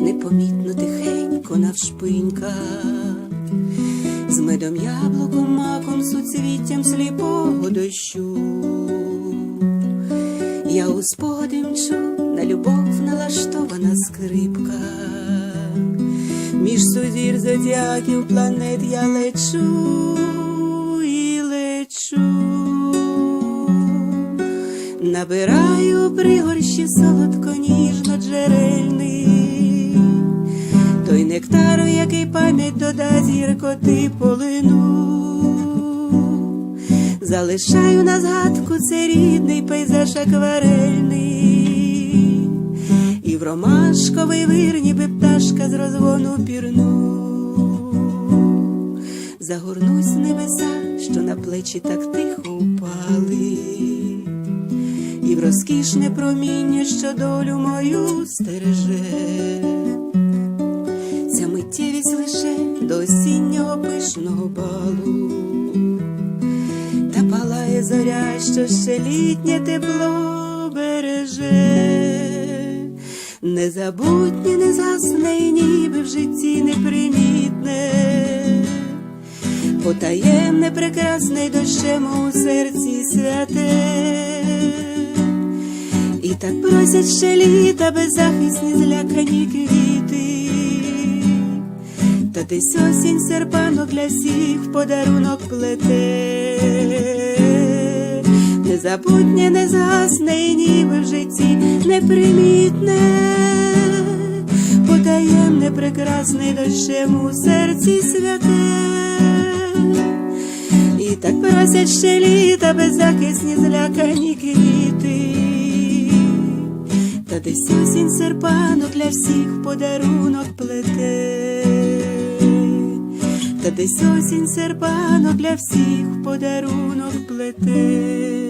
непомітно тихенько навшпиньках, з медом яблуком, маком, суцвіттям сліпого дощу. Я у спогади мчу, на любов налаштована скрипка. Між сузір зодіаків планет я лечу Набираю пригорщі солодко ніжно джерельний, той нектар, який пам'ять додасть гіркоти полину. Залишаю на згадку це рідний пейзаж акварельний, і в ромашковий вир, ніби пташка з розгону пірну. Загорнусь небеса, що на плечі так тихо упали, і в розкішне проміння, що долю мою стереже. Ця миттєвість лише до осіннього пишного балу та палає зоря, що ще літнє тепло береже, незабутнє, не засне, ніби в житті непримітне, потаємне, прекрасне й дощем у серці святе. І так просять ще літа беззахисні злякані квіти. Та десь осінь серпанок для всіх в подарунок плете. Незабутнє, не згасне, і ніби в житті непримітне, потаємне, прекрасне дощем у серці святе. І так просять ще літа беззахисні злякані квіти. Та десь осінь серпанок для всіх подарунок плете. Та десь осінь серпанок для всіх подарунок плете.